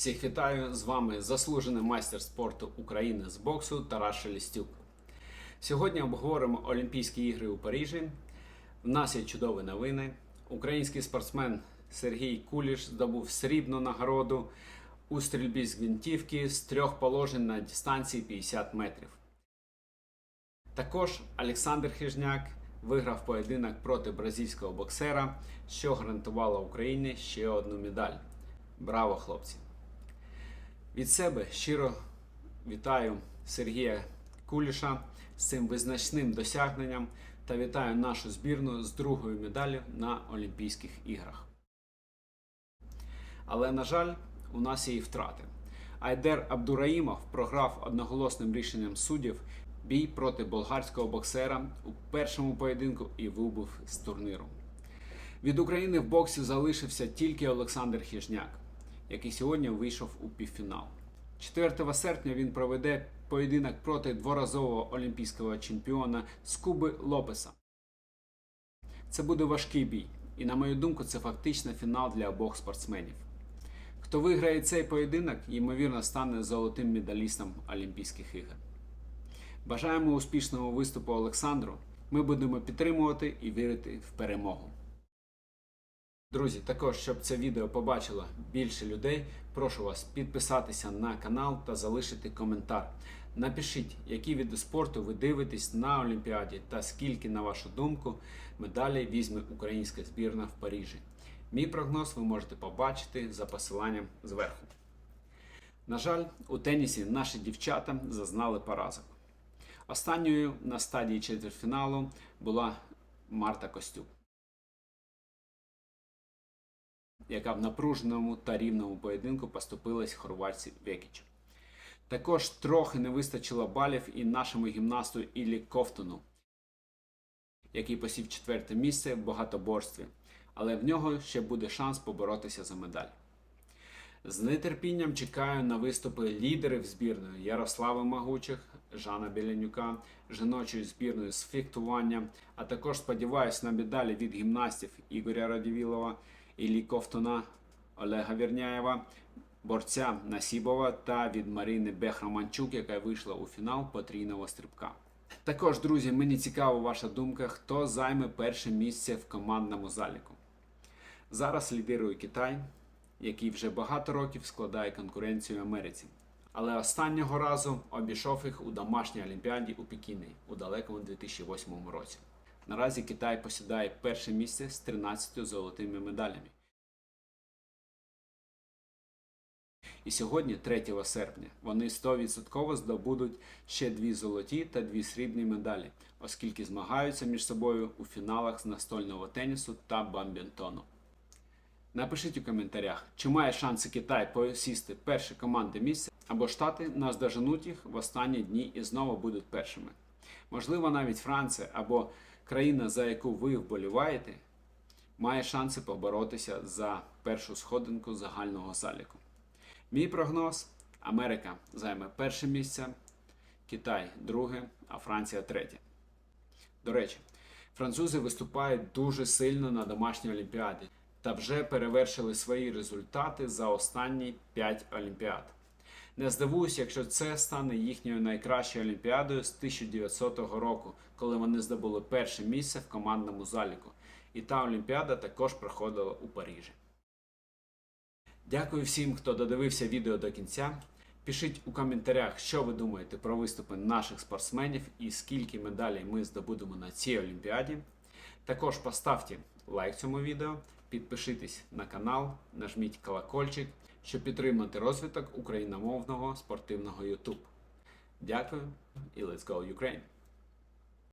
Всіх вітаю! З вами заслужений майстер спорту України з боксу Тарас Шелістюк. Сьогодні обговоримо Олімпійські ігри у Парижі. В нас є чудові новини. Український спортсмен Сергій Куліш здобув срібну нагороду у стрільбі з гвинтівки з трьох положень на дистанції 50 метрів. Також Олександр Хижняк виграв поєдинок проти бразильського боксера, що гарантувало Україні ще одну медаль. Браво, хлопці! Від себе щиро вітаю Сергія Куліша з цим визначним досягненням та вітаю нашу збірну з другою медаллю на Олімпійських іграх. Але, на жаль, у нас є і втрати. Айдер Абдураїмов програв одноголосним рішенням суддів бій проти болгарського боксера у першому поєдинку і вибув з турниру. Від України в боксі залишився тільки Олександр Хижняк, який сьогодні вийшов у півфінал. 4 серпня він проведе поєдинок проти дворазового олімпійського чемпіона Скуби Лопеса. Це буде важкий бій, і, на мою думку, це фактично фінал для обох спортсменів. Хто виграє цей поєдинок, ймовірно, стане золотим медалістом Олімпійських ігор. Бажаємо успішного виступу Олександру. Ми будемо підтримувати і вірити в перемогу. Друзі, також щоб це відео побачило більше людей, прошу вас підписатися на канал та залишити коментар. Напишіть, які види спорту ви дивитесь на Олімпіаді та скільки, на вашу думку, медалей візьме українська збірна в Парижі. Мій прогноз ви можете побачити за посиланням зверху. На жаль, у тенісі наші дівчата зазнали поразок. Останньою на стадії четвертьфіналу була Марта Костюк, яка в напруженому та рівному поєдинку поступилась хорватці Векічу. Також трохи не вистачило балів і нашому гімнасту Іллі Ковтуну, який посів четверте місце в багатоборстві, але в нього ще буде шанс поборотися за медаль. З нетерпінням чекаю на виступи лідерів збірної Ярослави Магучих, Жана Білянюка, жіночої збірної з фехтування, а також сподіваюся на медалі від гімнастів Ігоря Радівілова, Іллі Ковтуна, Олега Вірняєва, борця Насібова та від Марини Бехраманчук, яка вийшла у фінал потрійного стрибка. Також, друзі, мені цікава ваша думка, хто займе перше місце в командному заліку. Зараз лідирує Китай, який вже багато років складає конкуренцію Америці. Але останнього разу обійшов їх у домашній Олімпіаді у Пекіні у далекому 2008 році. Наразі Китай посідає перше місце з 13 золотими медалями. І сьогодні, 3 серпня, вони 100% здобудуть ще дві золоті та дві срібні медалі, оскільки змагаються між собою у фіналах з настольного тенісу та бамбінтону. Напишіть у коментарях, чи має шанси Китай посісти перше команди місце, або Штати наздоженуть їх в останні дні і знову будуть першими. Можливо, навіть Франція або країна, за яку ви вболіваєте, має шанси поборотися за першу сходинку загального заліку. Мій прогноз: Америка займе перше місце, Китай друге, а Франція третє. До речі, французи виступають дуже сильно на домашній олімпіаді та вже перевершили свої результати за останні 5 олімпіад. Не здивуюся, якщо це стане їхньою найкращою олімпіадою з 1900 року, коли вони здобули перше місце в командному заліку. І та олімпіада також проходила у Парижі. Дякую всім, хто додивився відео до кінця. Пишіть у коментарях, що ви думаєте про виступи наших спортсменів і скільки медалей ми здобудемо на цій олімпіаді. Також поставте лайк цьому відео, підпишитесь на канал, нажміть колокольчик, щоб підтримати розвиток україномовного спортивного YouTube. Дякую і let's go Ukraine!